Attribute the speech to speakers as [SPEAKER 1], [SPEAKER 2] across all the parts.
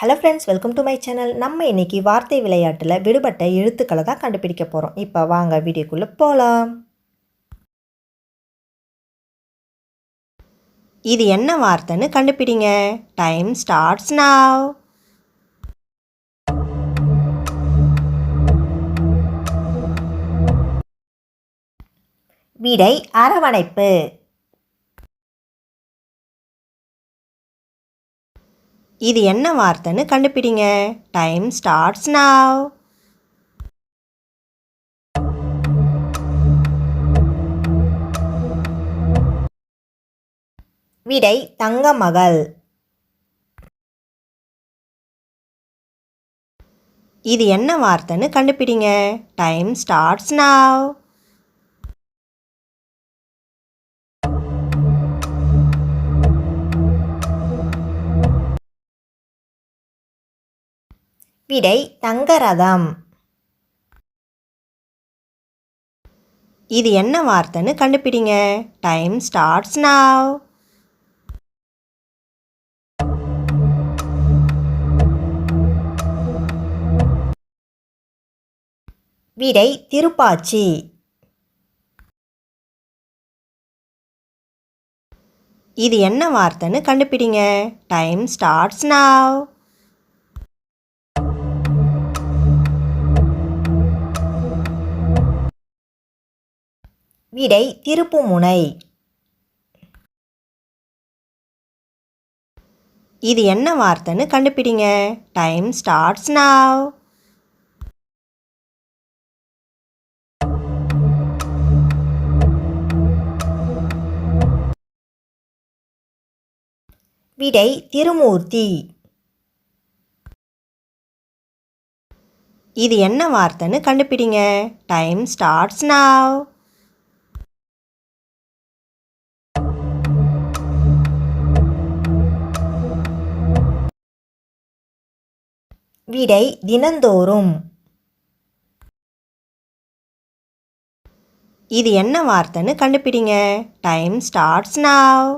[SPEAKER 1] Hello friends welcome to my channel நம்ம இன்னைக்கு வார்த்தை விளையாட்டில் விடுபட்ட எழுத்துக்களை தான் கண்டுபிடிக்க போகிறோம் இப்போ வாங்க வீடியோக்குள்ளே போகலாம் இது என்ன வார்த்தைன்னு கண்டுபிடிங்க. டைம் ஸ்டார்ட்ஸ் நாவ் விடை அரவணைப்பு. இது என்ன வார்த்தைன்னு கண்டுபிடிங்க. டைம் ஸ்டார்ட்ஸ் நாவ் விடை தங்க மகள் இது என்ன வார்த்தைன்னு கண்டுபிடிங்க. டைம் ஸ்டார்ட்ஸ் நாவ் விடை தங்கரதம். இது என்ன வார்த்தைன்னு கண்டுபிடிங்க. டைம் ஸ்டார்ட்ஸ் நாவ் விடை திருப்பாச்சி. இது என்ன வார்த்தைன்னு கண்டுபிடிங்க. டைம் ஸ்டார்ட்ஸ் நாவ் விடை திருப்புமுனை இது என்ன வார்த்தைன்னு கண்டுபிடிங்க. டைம் ஸ்டார்ட்ஸ் நாவ் விடை திருமூர்த்தி. இது என்ன வார்த்தைன்னு கண்டுபிடிங்க. டைம் ஸ்டார்ட்ஸ் நாவ் விடை தினந்தோறும். இது என்ன வார்த்தைன்னு கண்டுபிடிங்க. டைம் ஸ்டார்ட்ஸ் நாவ்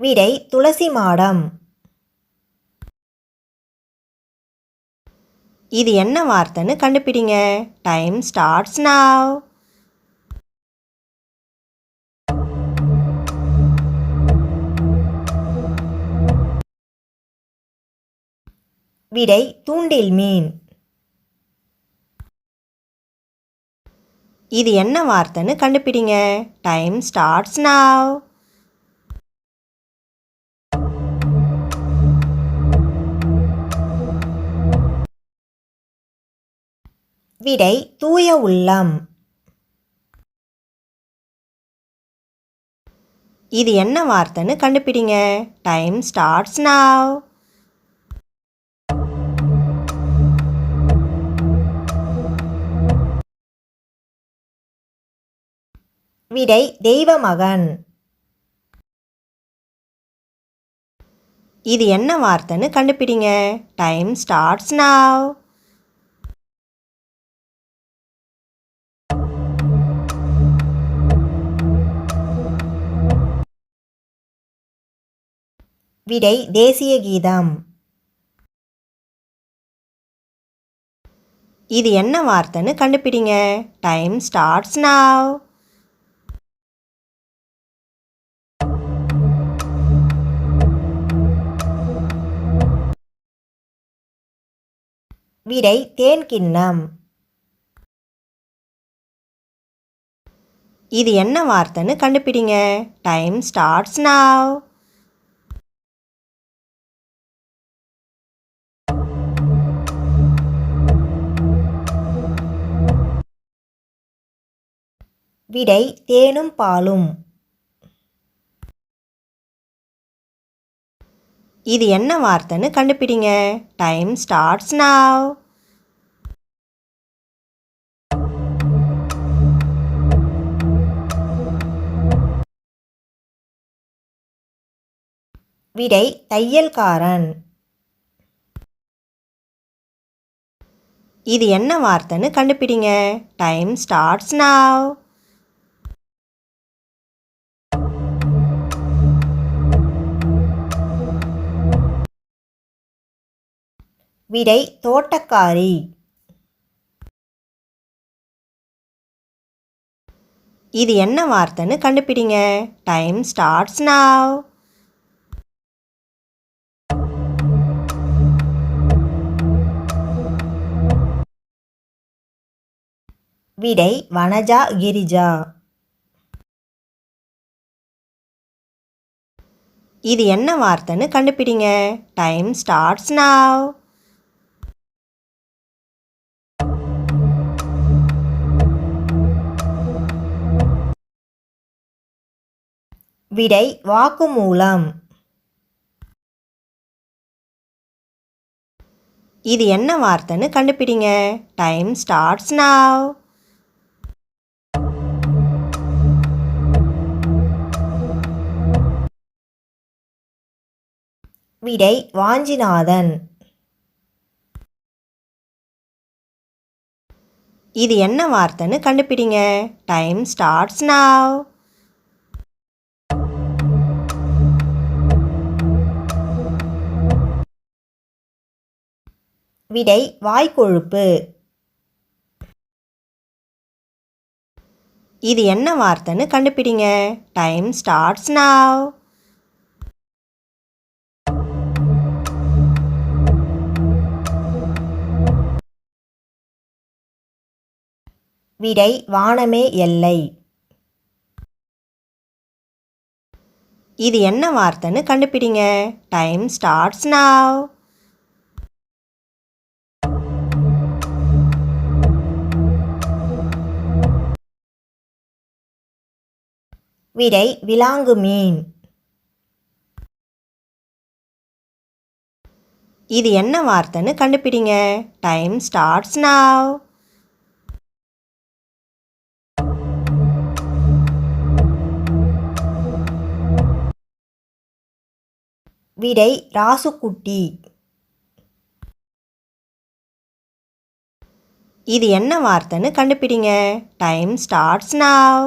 [SPEAKER 1] விடை துளசி மாடம். இது என்ன வார்த்தைன்னு கண்டுபிடிங்க. டைம் ஸ்டார்ட்ஸ் நாவ் விடை தூண்டில் மீன். இது என்ன வார்த்தைன்னு கண்டுபிடிங்க. டைம் ஸ்டார்ட்ஸ் நாவ் விடை தூய உள்ளம். இது என்ன வார்த்தைன்னு கண்டுபிடிங்க. டைம் ஸ்டார்ட்ஸ் நாவ் விடை தெய்வமகன். இது என்ன வார்த்தைன்னு கண்டுபிடிங்க. டைம் ஸ்டார்ட்ஸ் நாவ் விடை தேசிய கீதம். இது என்ன வார்த்தைன்னு கண்டுபிடிங்க. டைம் ஸ்டார்ட்ஸ் நாவ் விடை தேன் கிண்ணம். இது என்ன வார்த்தைன்னு கண்டுபிடிங்க. டைம் ஸ்டார்ட்ஸ் நாவ் விடை தேனும் பாலும். இது என்ன வார்த்தைன்னு கண்டுபிடிங்க. டைம் ஸ்டார்ட்ஸ் நாவ் விடை தையல்காரன். இது என்ன வார்த்தைன்னு கண்டுபிடிங்க. டைம் ஸ்டார்ட்ஸ் நாவ் விடை தோட்டக்காரி. இது என்ன வார்த்தைன்னு கண்டுபிடிங்க. டைம் ஸ்டார்ட்ஸ் நாவ் விடை வனஜா கிரிஜா. இது என்ன வார்த்தைன்னு கண்டுபிடிங்க. டைம் ஸ்டார்ட்ஸ் நாவ் விடை வாக்குமூலம். இது என்ன வார்த்தைன்னு கண்டுபிடிங்க. டைம் ஸ்டார்ட்ஸ் நாவ் விடை வாஞ்சிநாதன். இது என்ன வார்த்தைன்னு கண்டுபிடிங்க. டைம் ஸ்டார்ட்ஸ் நாவ் விடை வாய்க்கொழுப்பு. இது என்ன வார்த்தைன்னு கண்டுபிடிங்க. டைம் ஸ்டார்ட்ஸ் நாவ் விடை வானமே எல்லை. இது என்ன வார்த்தைன்னு கண்டுபிடிங்க. டைம் ஸ்டார்ட்ஸ் நாவ் விடை விலாங்கு மீன். இது என்ன வார்த்தைன்னு கண்டுபிடிங்க. டைம் ஸ்டார்ட்ஸ் நாவ் விடை ராசுக்குட்டி. இது என்ன வார்த்தைன்னு கண்டுபிடிங்க. டைம் ஸ்டார்ட்ஸ் நாவ்